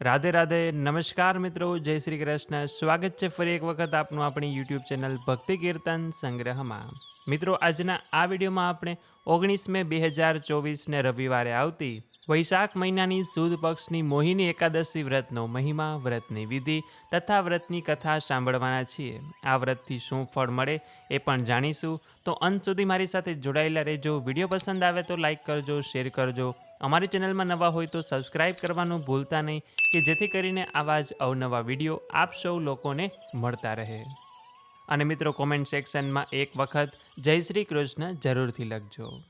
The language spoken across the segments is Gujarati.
રાધે રાધે, નમસ્કાર મિત્રો, જય શ્રી કૃષ્ણ. સ્વાગત છે ફરી એક વખત આપનું આપણી યુટ્યુબ ચેનલ ભક્તિ કીર્તન સંગ્રહમાં. મિત્રો, આજના આ વિડીયોમાં આપણે ઓગણીસ મે બે હજાર ચોવીસને રવિવારે આવતી વૈશાખ મહિનાની સુદ પક્ષની મોહિની એકાદશી વ્રતનો મહિમા, વ્રતની વિધિ તથા વ્રતની કથા સાંભળવાના છીએ. આ વ્રતથી શું ફળ મળે એ પણ જાણીશું. તો અંત સુધી મારી સાથે જોડાયેલા રહેજો. વીડિયો પસંદ આવે તો લાઇક કરજો, શેર કરજો. અમારી ચેનલમાં નવા હોય તો સબસ્ક્રાઇબ કરવાનું ભૂલતા નહીં કે જેથી કરીને આવા જ અવનવા વીડિયો આપ સૌ લોકોને મળતા રહે. અને મિત્રો કોમેન્ટ સેક્શનમાં એક વખત જય શ્રી કૃષ્ણ જરૂરથી લખજો.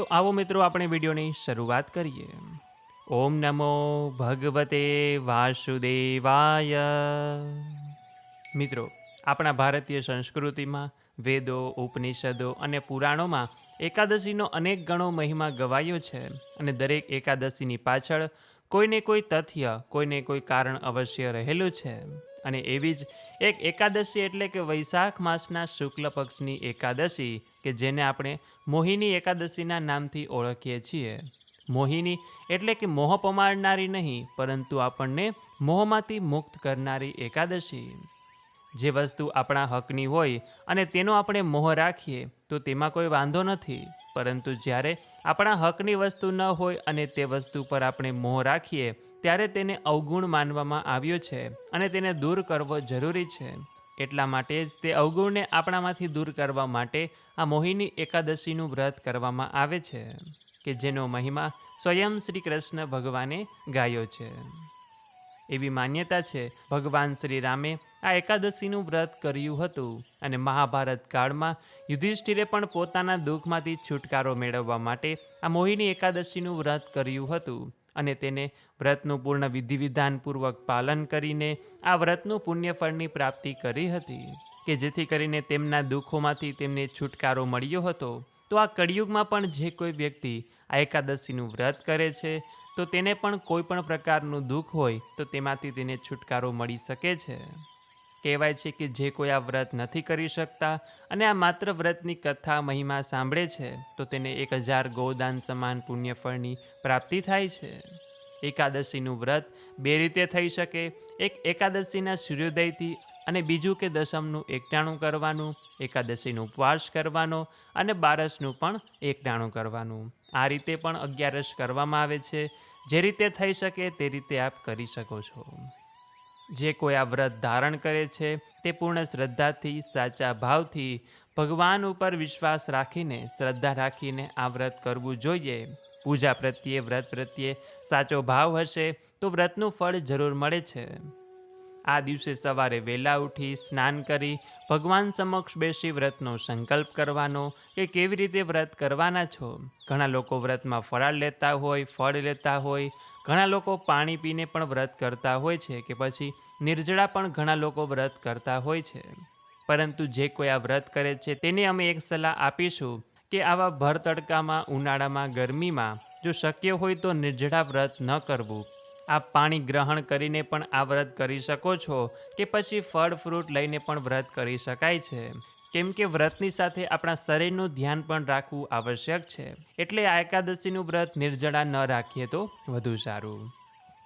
તો આવો મિત્રો આપણે વિડીયોની શરૂઆત કરીએ. ઓમ નમો ભગવતે વાસુદેવાય. મિત્રો, આપણા ભારતીય સંસ્કૃતિમાં વેદો, ઉપનિષદો અને પુરાણોમાં એકાદશીનો અનેક ગણો મહિમા ગવાયો છે અને દરેક એકાદશીની પાછળ કોઈને કોઈ તથ્ય, કોઈને કોઈ કારણ અવશ્ય રહેલું છે. અને એવી જ એક એકાદશી એટલે કે વૈશાખ માસના શુક્લ પક્ષની એકાદશી, કે જેને આપણે મોહિની એકાદશીના નામથી ઓળખીએ છીએ. મોહિની એટલે કે મોહ પમાડનારી નહીં, પરંતુ આપણને મોહમાંથી મુક્ત કરનારી એકાદશી. જે વસ્તુ આપણા હકની હોય અને તેનો આપણે મોહ રાખીએ, તો તેમાં કોઈ વાંધો નથી. પરંતુ જ્યારે આપણા હકની વસ્તુ ન હોય અને તે વસ્તુ પર આપણે મોહ રાખીએ, ત્યારે તેને અવગુણ માનવામાં આવ્યો છે અને તેને દૂર કરવો જરૂરી છે. એટલા માટે જ તે અવગુણને આપણામાંથી દૂર કરવા માટે આ મોહિની એકાદશીનું વ્રત કરવામાં આવે છે, કે જેનો મહિમા સ્વયં શ્રી કૃષ્ણ ભગવાને ગાયો છે. એવી માન્યતા છે. ભગવાન શ્રી રામે આ એકાદશીનું વ્રત કર્યું હતું અને મહાભારત કાળમાં યુધિષ્ઠિરે પણ પોતાના દુઃખમાંથી છુટકારો મેળવવા માટે આ મોહિની એકાદશીનું વ્રત કર્યું હતું અને તેને વ્રતનું પૂર્ણ વિધિ વિધાનપૂર્વક પાલન કરીને આ વ્રતનું પુણ્યફળની પ્રાપ્તિ કરી હતી કે જેથી કરીને તેમના દુઃખોમાંથી તેમને છુટકારો મળ્યો હતો. તો આ કળિયુગમાં પણ જે કોઈ વ્યક્તિ આ એકાદશીનું વ્રત કરે છે તો તેને પણ કોઈ પણ પ્રકારનું દુઃખ હોય, તો તેમાંથી તેને છુટકારો મળી શકે છે. કહેવાય છે કે જે કોઈ આ વ્રત નથી કરી શકતા અને આ માત્ર વ્રતની કથા મહિમા સાંભળે છે, તો તેને એક હજાર ગૌદાન સમાન પુણ્યફળની પ્રાપ્તિ થાય છે. એકાદશીનું વ્રત બે રીતે થઈ શકે. એક એકાદશીના સૂર્યોદયથી અને બીજું કે દશમનું એકટાણું કરવાનું, એકાદશીનો ઉપવાસ કરવાનો અને બારસનું પણ એકટાણું કરવાનું. આ રીતે પણ અગિયારસ કરવામાં આવે છે. જે રીતે થઈ શકે તે રીતે આપ કરી શકો છો. જે કોઈ આ વ્રત ધારણ કરે છે, તે પૂર્ણ શ્રદ્ધાથી, સાચા ભાવથી, ભગવાન ઉપર વિશ્વાસ રાખીને, શ્રદ્ધા રાખીને આ વ્રત કરવું જોઈએ. પૂજા પ્રત્યે, વ્રત પ્રત્યે સાચો ભાવ હશે તો વ્રતનું ફળ જરૂર મળે છે. આ દિવસે સવારે વહેલા ઉઠી સ્નાન કરી ભગવાન સમક્ષ બેસી વ્રતનો સંકલ્પ કરવાનો. કે કેવી રીતે વ્રત કરવાના છો? ઘણા લોકો વ્રતમાં ફરાળ લેતા હોય, ફળ લેતા હોય. ઘણા લોકો પાણી પીને પણ વ્રત કરતા હોય છે કે પછી નિર્જળા પણ ઘણા લોકો વ્રત કરતા હોય છે. પરંતુ જે કોઈ આ વ્રત કરે છે તેને અમે એક સલાહ આપીશું કે આવા ભર તડકામાં ઉનાળામાં, ગરમીમાં જો શક્ય હોય તો નિર્જળા વ્રત ન કરવું. આપ પાણી ગ્રહણ કરીને પણ આ વ્રત કરી શકો છો કે પછી ફળ, ફ્રૂટ લઈને પણ વ્રત કરી શકાય છે. કેમ કે વ્રતની સાથે આપણા શરીરનું ધ્યાન પણ રાખવું આવશ્યક છે. એટલે આ એકાદશીનું વ્રત નિર્જળા ન રાખીએ તો વધુ સારું.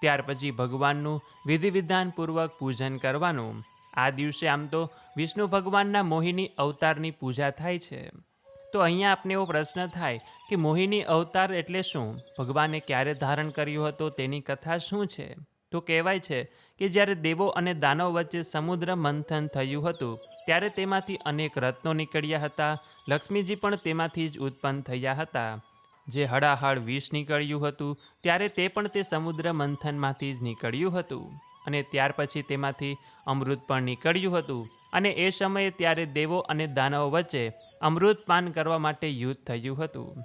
ત્યાર પછી ભગવાનનું વિધિ વિધાનપૂર્વક પૂજન કરવાનું. આ દિવસે આમ તો વિષ્ણુ ભગવાનના મોહિની અવતારની પૂજા થાય છે. તો અહીંયા આપને એવો પ્રશ્ન થાય કે મોહિની અવતાર એટલે શું? ભગવાને ક્યારે ધારણ કર્યું હતો? તેની કથા શું છે? તો કહેવાય છે કે જ્યારે દેવો અને દાનવ વચ્ચે સમુદ્ર મંથન થયું હતું, ત્યારે તેમાંથી અનેક રત્નો નીકળ્યા હતા. લક્ષ્મીજી પણ તેમાંથી જ ઉત્પન્ન થયા હતા. જે હળાહળ વિષ નીકળ્યું હતું, ત્યારે તે પણ તે સમુદ્ર મંથનમાંથી જ નીકળ્યું હતું. અને ત્યાર પછી તેમાંથી અમૃત પણ નીકળ્યું હતું. અને એ સમયે ત્યારે દેવો અને દાનવો વચ્ચે અમૃત પાન કરવા માટે યુદ્ધ થયું હતું.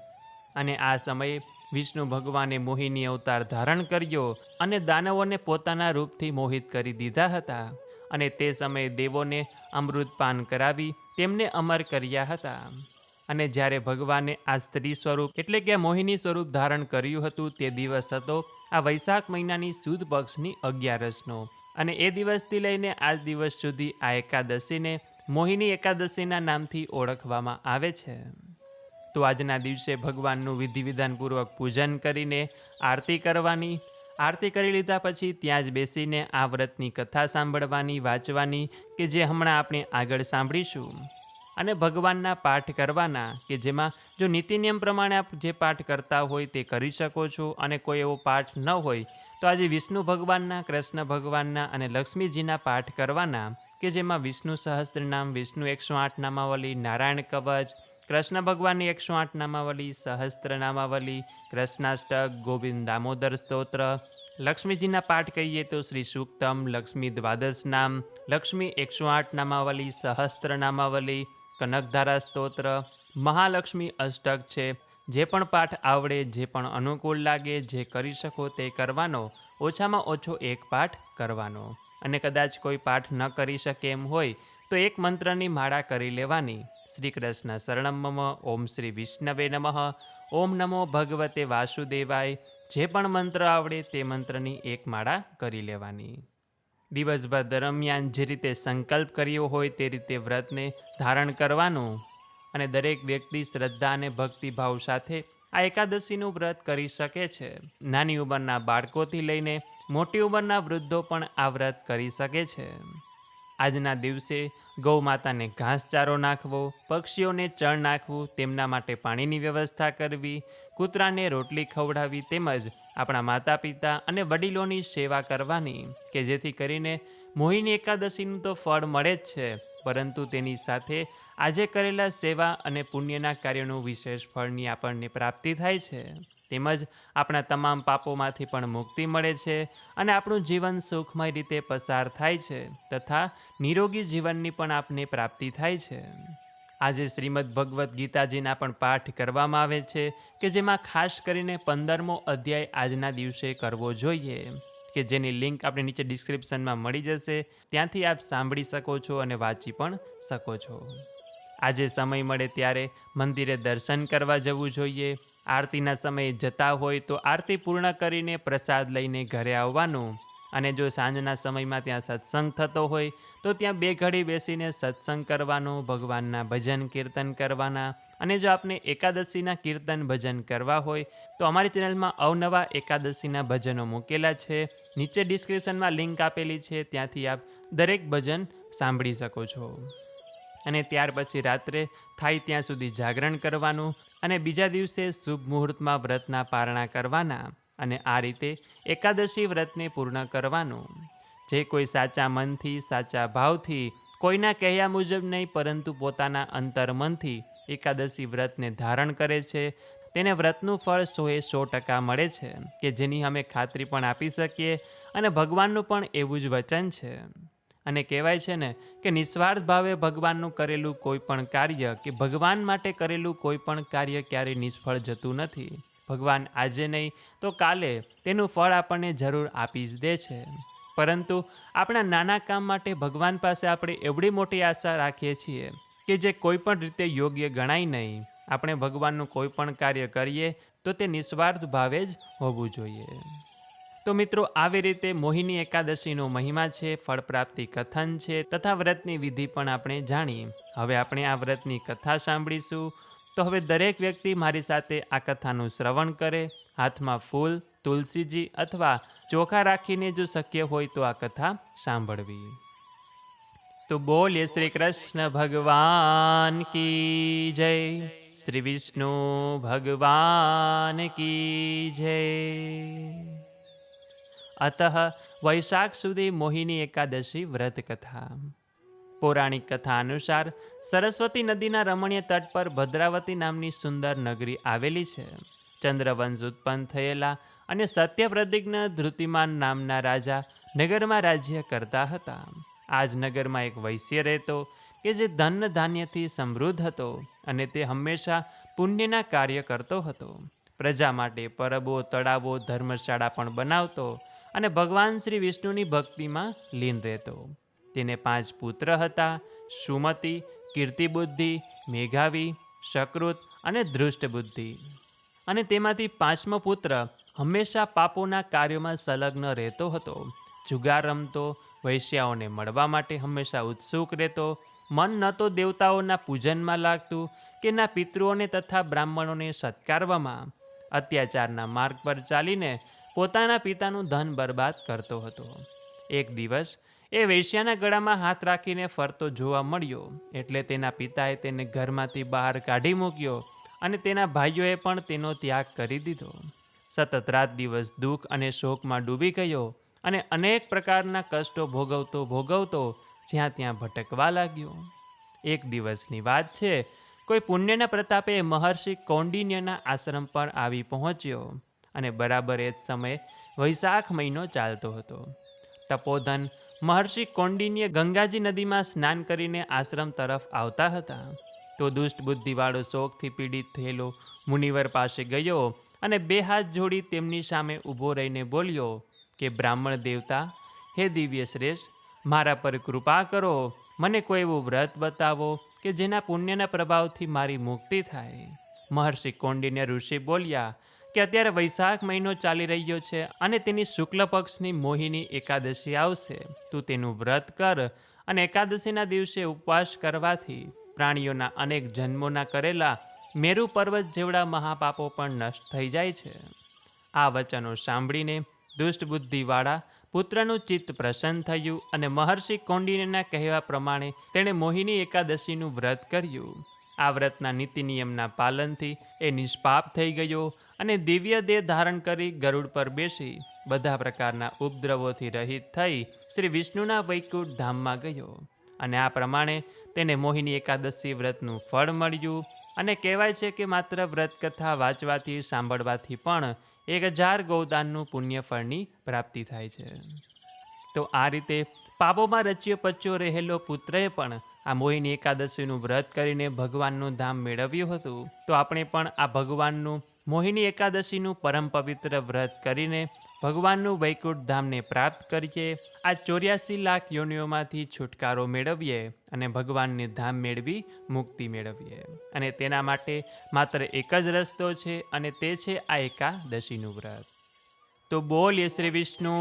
અને આ સમયે વિષ્ણુ ભગવાને મોહિની અવતાર ધારણ કર્યો અને દાનવોને પોતાના રૂપથી મોહિત કરી દીધા હતા. અને તે સમયે દેવોને અમૃત પાન કરાવી તેમને અમર કર્યા હતા. અને જ્યારે ભગવાને આ સ્ત્રી સ્વરૂપ એટલે કે મોહિની સ્વરૂપ ધારણ કર્યું હતું, તે દિવસ હતો આ વૈશાખ મહિનાની સુદ પક્ષની અગિયારસનો. અને એ દિવસથી લઈને આજ દિવસ સુધી આ એકાદશીને મોહિની એકાદશીના નામથી ઓળખવામાં આવે છે. તો આજના દિવસે ભગવાનનું વિધિ વિધાનપૂર્વક પૂજન કરીને આરતી કરવાની, આરતી કરી લીધા પછી ત્યાં જ બેસીને આ વ્રતની કથા સાંભળવાની, વાંચવાની કે જે હમણાં આપણે આગળ સાંભળીશું. અને ભગવાનના પાઠ કરવાના કે જેમાં જો નીતિ નિયમ પ્રમાણે આપ જે પાઠ કરતા હોય તે કરી શકો છો અને કોઈ એવો પાઠ ન હોય, તો આજે વિષ્ણુ ભગવાનના, કૃષ્ણ ભગવાનના અને લક્ષ્મીજીના પાઠ કરવાના કે જેમાં વિષ્ણુ સહસ્ત્રનામ, વિષ્ણુ એકસો આઠ નામાવલી, નારાયણ કવચ, કૃષ્ણ ભગવાનની એકસો આઠ નામાવલી, સહસ્ત્ર નામાવલી, કૃષ્ણાષ્ટક, ગોવિંદ દામોદર સ્તોત્ર. લક્ષ્મીજીના પાઠ કહીએ તો શ્રી સૂક્તમ, લક્ષ્મી દ્વાદશ નામ, લક્ષ્મી એકસો આઠ નામાવલી, સહસ્ત્ર નામાવલી, કનકધારા સ્તોત્ર. મહાલક્ષ્મી અષ્ટક છે. જે પણ પાઠ આવડે, જે પણ અનુકૂળ લાગે, જે કરી શકો તે કરવાનો, ઓછામાં ઓછો એક પાઠ કરવાનો. અને કદાચ કોઈ પાઠ ન કરી શકે એમ હોય, તો એક મંત્રની માળા કરી લેવાની. શ્રી કૃષ્ણ શરણમ ઓમ શ્રી વિષ્ણવે નમઃ. ઓમ નમો ભગવતે વાસુદેવાય. જે પણ મંત્ર આવડે તે મંત્રની એક માળા કરી લેવાની. દિવસભર દરમિયાન જે રીતે સંકલ્પ કર્યો હોય તે રીતે વ્રતને ધારણ કરવાનું અને દરેક વ્યક્તિ શ્રદ્ધા અને ભક્તિભાવ સાથે આ એકાદશીનું વ્રત કરી શકે છે. નાની ઉંમરના બાળકોથી લઈને મોટી ઉંમરના વૃદ્ધો પણ આ વ્રત કરી શકે છે. આજના દિવસે ગૌ માતાને ઘાસચારો નાખવો, પક્ષીઓને ચણ નાખવું, તેમના માટે પાણીની વ્યવસ્થા કરવી, કૂતરાને રોટલી ખવડાવવી તેમજ આપણા માતા પિતા અને વડીલોની સેવા કરવાની, કે જેથી કરીને મોહિની એકાદશીનું તો ફળ મળે જ છે. પરંતુ તેની સાથે આજે કરેલા સેવા અને પુણ્યના કાર્યોનું વિશેષ ફળની આપણને પ્રાપ્તિ થાય છે. તેમજ આપણા તમામ પાપોમાંથી પણ મુક્તિ મળે છે અને આપણું જીવન સુખમય રીતે પસાર થાય છે તથા નિરોગી જીવનની પણ આપને પ્રાપ્તિ થાય છે. આજે શ્રીમદ ભગવદ્ ગીતાજીના પણ પાઠ કરવામાં આવે છે કે જેમાં ખાસ કરીને પંદરમો અધ્યાય આજના દિવસે કરવો જોઈએ. કે જેની લિંક આપણે નીચે ડિસ્ક્રિપ્શનમાં મળી જશે. ત્યાંથી આપ સાંભળી શકો છો અને વાંચી પણ શકો છો. આજે સમય મળે ત્યારે મંદિરે દર્શન કરવા જવું જોઈએ. આરતીના સમયે જતા હોય તો આરતી પૂર્ણ કરીને પ્રસાદ લઈને ઘરે આવવાનું. અને જો સાંજના સમયમાં ત્યાં સત્સંગ થતો હોય, તો ત્યાં બે ઘડી બેસીને સત્સંગ કરવાનો, ભગવાનના ભજન કીર્તન કરવાના અને જો આપને એકાદશીના કીર્તન ભજન કરવા હોય, તો અમારી ચેનલમાં અવનવા એકાદશીના ભજનો મૂકેલા છે. નીચે ડિસ્ક્રિપ્શનમાં લિંક આપેલી છે, ત્યાંથી આપ દરેક ભજન સાંભળી શકો છો. અને ત્યાર પછી રાત્રે થાય ત્યાં સુધી જાગરણ કરવાનું અને બીજા દિવસે શુભ મુહૂર્તમાં વ્રતના પારણા કરવાના અને આ રીતે એકાદશી વ્રતને પૂર્ણ કરવાનું. જે કોઈ સાચા મનથી, સાચા ભાવથી, કોઈના કહ્યા મુજબ નહીં, પરંતુ પોતાના અંતરમનથી એકાદશી વ્રતને ધારણ કરે છે. તેને વ્રતનું ફળ સોએ સો ટકા મળે છે, કે જેની અમે ખાતરી પણ આપી શકીએ અને ભગવાનનું પણ એવું જ વચન છે. અને કહેવાય છે ને કે નિસ્વાર્થ ભાવે ભગવાનનું કરેલું કોઈ પણ કાર્ય કે ભગવાન માટે કરેલું કોઈ પણ કાર્ય ક્યારેય નિષ્ફળ જતું નથી. ભગવાન આજે નહીં, તો કાલે તેનું ફળ આપણને જરૂર આપી જ દે છે. પરંતુ આપણા નાના કામ માટે ભગવાન પાસે આપણે એવડી મોટી આશા રાખીએ છીએ કે જે કોઈ પણ રીતે યોગ્ય ગણાય નહીં. આપણે ભગવાનનું કોઈ પણ કાર્ય કરીએ, તો તે નિસ્વાર્થ ભાવે જ હોવું જોઈએ. તો મિત્રો, આવી રીતે મોહિની એકાદશીનો મહિમા છે ફળ પ્રાપ્તિ કથન છે, તથા વ્રતની વિધિ પણ આપણે જાણી હવે આપણે આ વ્રતની કથા સાંભળીશું. તો હવે દરેક વ્યક્તિ મારી સાથે આ કથાનું શ્રવણ કરે. હાથમાં ફૂલ, તુલસીજી અથવા ચોખા રાખીને જો શક્ય હોય તો આ કથા સાંભળવી. તો બોલીએ શ્રી કૃષ્ણ ભગવાન કી જય. શ્રી વિષ્ણુ ભગવાન કી જય. અત વૈશાખ સુધી મોહિની એકાદશી વ્રત કથા પૌરાણિક કથા અનુસાર સરસ્વતી નદીના રમણીય તટ પર ભદ્રાવતી નામની સુંદર નગરી આવેલી છે. ચંદ્રવંશ ઉત્પન્ન થયેલા અને સત્ય પ્રતિજ્ઞ ધૃતિમાન નામના રાજા નગરમાં રાજ્ય કરતા હતા. આ નગરમાં એક વૈશ્ય રહેતો કે જે ધન ધાન્યથી સમૃદ્ધ હતો અને તે હંમેશા પુણ્યના કાર્ય કરતો હતો. પ્રજા માટે પરબો, તળાવો, ધર્મશાળા પણ બનાવતો અને ભગવાન શ્રી વિષ્ણુની ભક્તિમાં લીન રહેતો. તેને પાંચ પુત્ર હતા, સુમતિ, કીર્તિબુદ્ધિ, મેઘાવી શકૃત અને ધૃષ્ટ બુદ્ધિ અને તેમાંથી પાંચમો પુત્ર હંમેશા પાપોના કાર્યોમાં સંલગ્ન રહેતો હતો. જુગાર રમતો વૈશ્યાઓને મળવા માટે હંમેશા ઉત્સુક રહેતો, મન ન તો દેવતાઓના પૂજનમાં લાગતું કે ના પિતૃઓને તથા બ્રાહ્મણોને સત્કારવામાં. અત્યાચારના માર્ગ પર ચાલીને પોતાના પિતાનું ધન બરબાદ કરતો હતો. એક દિવસ એ વેશ્યાના ગળામાં હાથ રાખીને ફરતો જોવા મળ્યો, એટલે તેના પિતાએ તેને ઘરમાંથી બહાર કાઢી મૂક્યો અને તેના ભાઈઓએ પણ તેનો ત્યાગ કરી દીધો. સતત રાત દિવસ દુઃખ અને શોકમાં ડૂબી ગયો અને અનેક પ્રકારના કષ્ટો ભોગવતો ભોગવતો જ્યાં ત્યાં ભટકવા લાગ્યો. એક દિવસની વાત છે, કોઈ પુણ્યના પ્રતાપે મહર્ષિ કૌંડિન્યના આશ્રમ પર આવી પહોંચ્યો અને બરાબર એ જ સમયે વૈશાખ મહિનો ચાલતો હતો. તપોધન મહર્ષિ કૌંડિન્ય ગંગાજી નદીમાં સ્નાન કરીને આશ્રમ તરફ આવતા હતા. તો દુષ્ટ બુદ્ધિવાળો શોકથી પીડિત થયેલો મુનિવર પાસે ગયો અને બે હાથ જોડી તેમની સામે ઊભો રહીને બોલ્યો કે બ્રાહ્મણ દેવતા, હે દિવ્ય શ્રેષ્ઠ, મારા પર કૃપા કરો, મને કોઈ એવું વ્રત બતાવો કે જેના પુણ્યના પ્રભાવથી મારી મુક્તિ થાય. મહર્ષિ કોંડિન્ય ઋષિ બોલ્યા કે અત્યારે વૈશાખ મહિનો ચાલી રહ્યો છે અને તેની શુક્લ પક્ષની મોહિની એકાદશી આવશે. તું તેનું વ્રત કર અને એકાદશીના દિવસે ઉપવાસ કરવાથી પ્રાણીઓના અનેક જન્મોના કરેલા મેરુ પર્વત જેવડા મહાપાપો પણ નષ્ટ થઈ જાય છે. આ વચનો સાંભળીને દુષ્ટ બુદ્ધિવાળા પુત્રનું ચિત્ત પ્રસન્ન થયું અને મહર્ષિ કોંડિનેના કહેવા પ્રમાણે તેણે મોહિની એકાદશીનું વ્રત કર્યું. આ વ્રતના નીતિ નિયમના પાલનથી એ નિષ્પાપ થઈ ગયો અને દિવ્ય દેહ ધારણ કરી ગરુડ પર બેસી બધા પ્રકારના ઉપદ્રવોથી રહિત થઈ શ્રી વિષ્ણુના વૈકુંઠ ધામમાં ગયો અને આ પ્રમાણે તેને મોહિની એકાદશી વ્રતનું ફળ મળ્યું અને કહેવાય છે કે માત્ર વ્રત કથા વાંચવાથી સાંભળવાથી પણ એક હજાર ગૌદાનનું પુણ્યફળની પ્રાપ્તિ થાય છે. તો આ રીતે પાપોમાં રચ્યો પચ્યો રહેલો પુત્રએ પણ આ મોહિની એકાદશીનું વ્રત કરીને ભગવાનનું ધામ મેળવ્યું હતું. તો આપણે પણ આ ભગવાનનું મોહિની એકાદશીનું પરમ પવિત્ર વ્રત કરીને ભગવાનનું વૈકુંઠ ધામને પ્રાપ્ત કરીએ, આ ચોર્યાસી લાખ યોનિઓમાંથી છુટકારો મેળવીએ અને ભગવાનને ધામ મેળવી મુક્તિ મેળવીએ. અને તેના માટે માત્ર એક જ રસ્તો છે અને તે છે આ એકાદશીનું વ્રત. તો બોલીએ શ્રી વિષ્ણુ,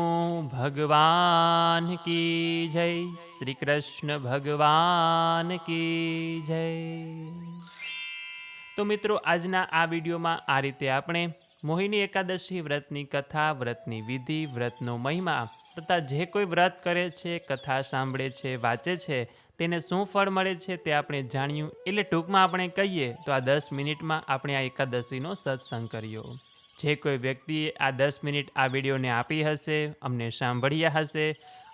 ભગવાન કી જય? શ્રી કૃષ્ણ, ભગવાન કી જય? તો મિત્રો, આજના આ વિડીયોમાં આ રીતે આપણે મોહિની એકાદશી, વ્રતની કથા, વ્રતની વિધિ, વ્રતનો મહિમા તથા જે કોઈ વ્રત કરે છે, કથા સાંભળે છે, વાંચે છે, તેને શું ફળ મળે છે તે આપણે જાણ્યું. એટલે ટૂંકમાં આપણે કહીએ તો આ દસ મિનિટમાં આપણે આ એકાદશીનો સત્સંગ કર્યો. જે કોઈ વ્યક્તિએ આ દસ મિનિટ આ વિડીયોને આપી હશે, અમને સાંભળ્યા હશે,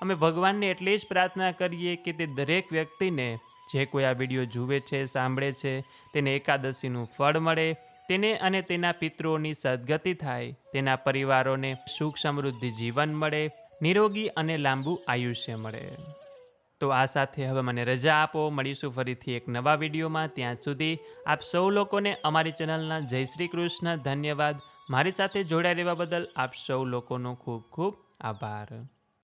અમે ભગવાનને એટલી જ પ્રાર્થના કરીએ કે તે દરેક વ્યક્તિને જે કોઈ આ વીડિયો જુએ છે, સાંભળે છે, તેને એકાદશીનું ફળ મળે. તેને અને તેના પિતૃઓની સદગતિ થાય, તેના પરિવારોને સુખ સમૃદ્ધિ જીવન મળે, નિરોગી અને લાંબુ આયુષ્ય મળે. તો આ સાથે હવે મને રજા આપો. મળીશું ફરીથી એક નવા વિડીયોમાં. ત્યાં સુધી આપ સૌ લોકોને અમારી ચેનલના જય શ્રી કૃષ્ણ. ધન્યવાદ. મારી સાથે જોડાઈ રહેવા બદલ આપ સૌ લોકોનો ખૂબ ખૂબ આભાર.